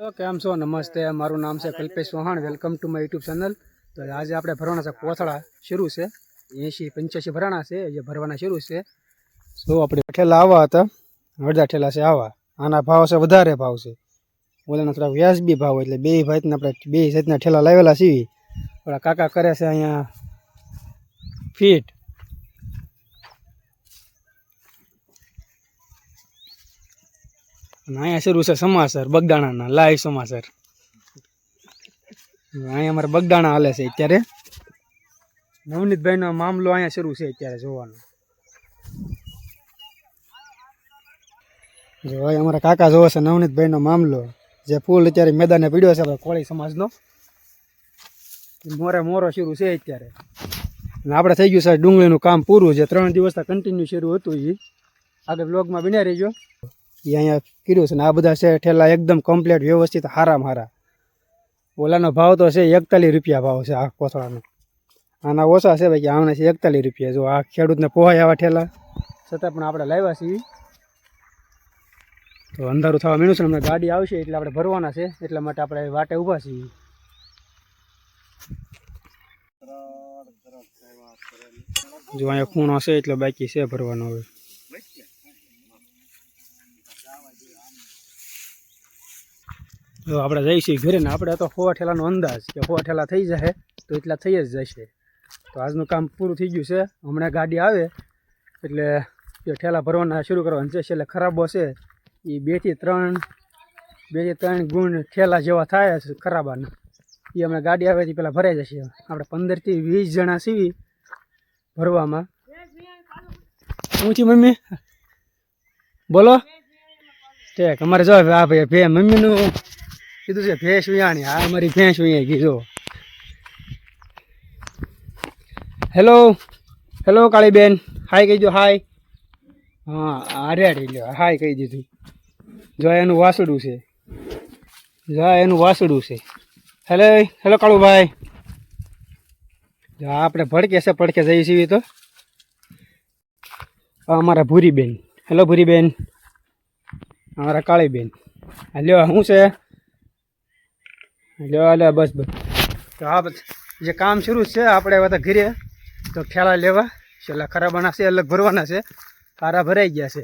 તો કેમ છો, નમસ્તે, મારું નામ છે Kalpesh Chauhan welcome to my YouTube channel તો આજે આપણે ભરવાના છે કોથળા, શરૂ છે. એંશી પંચ્યાસી ભરાણા છે જે ભરવાના શરૂ છે. તો આપણે ઠેલા આવા હતા, અડધા ઠેલા છે આવા. આના ભાવ છે વધારે ભાવ છે. ઓલાના થોડા વ્યાજબી ભાવ એટલે બે ભાઈના આપણે બે જાતના ઠેલા લાવેલા સીવી થોડા કાકા કરે છે અહીંયા ફીટ અને અહીંયા શરૂ છે સમાચાર, બગદાણાના લાઈવ સમાચાર. અહીંયા અમારે બગદાણા હાલે છે અત્યારે. નવનીતભાઈનો મામલો અહીંયા શરૂ છે અત્યારે જોવાનો. જો ભાઈ અમારા કાકા જોવે છે નવનીતભાઈનો મામલો. જે ફૂલ અત્યારે મેદાને પીડ્યો છે આપણે કોળી સમાજનો. મોરે મોરો શરૂ છે અત્યારે. અને આપણે થઈ ગયું સાહેબ ડુંગળીનું કામ પૂરું. છે ત્રણ દિવસ કન્ટિન્યુ શરૂ હતું એ આગળ બ્લોગમાં બન્યા રહીજો. એ અહીંયા કર્યું છે ને આ બધા છે ઠેલા એકદમ કમ્પ્લીટ વ્યવસ્થિત હારામાં હારા. ઓલાનો ભાવ તો છે એકતાલીસ રૂપિયા ભાવ છે આ કોથળાનો. આના ઓછા છે ભાઈ આમને છે એકતાલીસ રૂપિયા. જો આ ખેડૂતને પોહાય આવા ઠેલા. છતાં પણ આપણે લાવ્યા છીએ. તો અંધારું થવા મીણું છે અમને ગાડી આવશે એટલે આપણે ભરવાના છે. એટલા માટે આપણે વાટે ઊભા છીએ. જો અહીંયા ખૂણો છે એટલે બાકી છે ભરવાનો હવે. જો આપણે જઈશું ઘરે ને આપણે તો હોવા ઠેલાનો અંદાજ કે હોવા ઠેલા થઈ જશે તો એટલા થઈ જ જશે. તો આજનું કામ પૂરું થઈ ગયું છે. હમણાં ગાડી આવે એટલે જે ઠેલા ભરવાના શરૂ કરવાના છે. એટલે ખરાબો છે. એ બેથી ત્રણ બેથી ત્રણ ગુણ ઠેલા જેવા થાય છે ખરાબાના. એ હમણાં ગાડી આવે પહેલાં ભરાઈ જશે. આપણે પંદરથી વીસ જણા સીવી ભરવામાં. ઊંચી મમ્મી. બોલો. ઠીક, અમારે જો આ ભાઈ ભે મમ્મીનું કીધું છે, ભેંસ વિયાણી આ અમારી ભેંસ વિયાઈ જો હેલો હેલો કાળીબેન? હાય કહી દો હાય હા આર્યાડી લ્યો. હાય કહી દીધું. જો, એનું વાસડું છે. જો, એનું વાસડું છે. Hello hello Kalubhai. જો, આપણે ભડકે છે, ભડકે જઈએ છીએ તો. અમારા ભૂરીબેન. હેલો ભૂરીબેન. અમારા કાળીબેન. હા લ્યો, શું છે? લ્યો લે બસ બસ. તો હા જે કામ શરૂ છે, આપણે બધા ઘરે. તો ઠેલા લેવા. છેલ્લા ખરા છે, અલગ ભરવાના છે. ખારા ભરાઈ ગયા છે.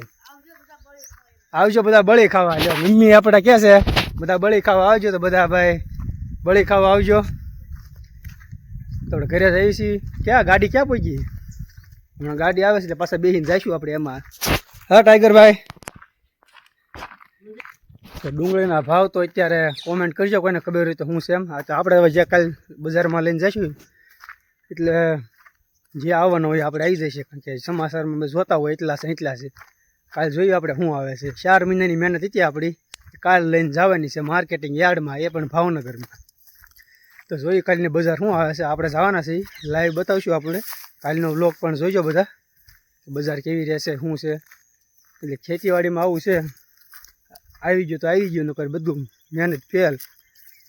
આવજો બધા બળી ખાવા. લ્યો, મમ્મી આપણે કહે છે? બધા બળી ખાવા આવજો તો બધા ભાઈ. બળી ખાવા આવજો. આપણે ઘરે જઈએ છીએ. ક્યાં? ગાડી ક્યાં પહોંચી? હમણાં ગાડી આવે છે, એટલે પાછા બેસીને જઈશું આપણે એમાં. હા, ટાઈગરભાઈ. તો ડુંગળીના ભાવ તો અત્યારે કોમેન્ટ કરજો, કોઈને ખબર હોય તો હું છે એમ. તો આપણે હવે જે કાલ બજારમાં લઈને જઈશું એટલે જે આવવાનું હોય આપણે આવી જઈશું કારણ કે સમાચારમાં જોતા હોય એટલા છે એટલા છે. કાલ જોઈએ આપણે શું આવે છે. ચાર મહિનાની મહેનત હતી આપણી, કાલ લઈને જવાની છે માર્કેટિંગ યાર્ડમાં, એ પણ ભાવનગરમાં. તો જોઈએ કાલની બજાર શું આવે છે, આપણે જવાના છીએ. લાઈવ બતાવશું આપણે. કાલનો વ્લોગ પણ જોઈજો બધા. બજાર કેવી રહેશે, શું છે. એટલે ખેતીવાડીમાં આવું છે. આવી ગયું તો આવી ગયું, નકર બધું મહેનત ફેલ.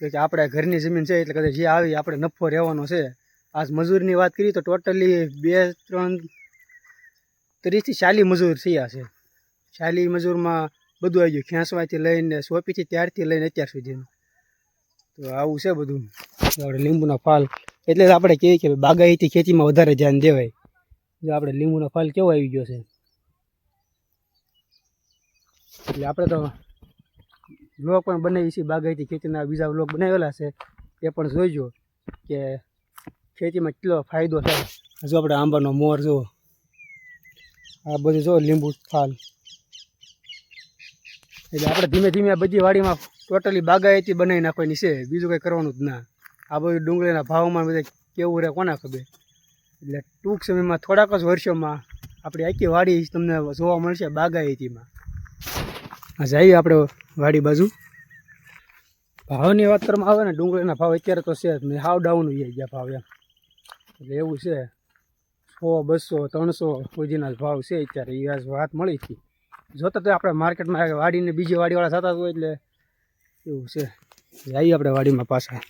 કે આપણે ઘરની જમીન છે, એટલે કદાચ જે આવી આપણે નફો રહેવાનો છે. આજ મજૂરની વાત કરીએ તો ટોટલી બે, ત્રણ, ત્રીસથી ચાલી મજૂર થયા છે. ચાલી મજૂરમાં બધું આવી ગયું, ખેંચવાથી લઈને સોપીથી ત્યારથી લઈને અત્યાર સુધીનું. તો આવું છે બધું. આપણે લીંબુના ફાલ. એટલે આપણે કહીએ કે બાગાયતી ખેતીમાં વધારે ધ્યાન દેવાય. જો આપણે લીંબુનો ફાલ કેવો આવી ગયો છે? એટલે આપણે તો બ્લોગ પણ બનાવી છે, બાગાયતી ખેતીના બીજા બ્લોગ બનાવેલા છે. એ પણ જોઈજો કે ખેતીમાં કેટલો ફાયદો થાય. હજુ આપણે આંબાનો મોર જુઓ. આ બધું જો લીંબુ, ફાલ. એટલે આપણે ધીમે ધીમે આ બધી વાડીમાં ટોટલી બાગાયતી બનાવી નાખવાની છે. બીજું કંઈ કરવાનું જ ના. આ બધું ડુંગળીના ભાવમાં બધા કેવું રહે કોના ખબર? એટલે ટૂંક સમયમાં થોડાક જ વર્ષોમાં આપણી આખી વાડી તમને જોવા મળશે બાગાયતીમાં. આ જઈએ આપણે વાડી બાજુ. ભાવની વાત કરવામાં આવે ને, ડુંગળીના ભાવ અત્યારે તો છે જ. નહીં હાવ ડાઉન થઈ ગયા ભાવ એમ. એટલે એવું છે, સો, બસો, ત્રણસો સુધીના ભાવ છે અત્યારે. એ આજ વાત મળી હતી. જોતા તો આપણે માર્કેટમાં વાડીને બીજી વાડીવાળા થતા હોય એટલે એવું છે. જઈએ આપણે વાડીમાં પાછા.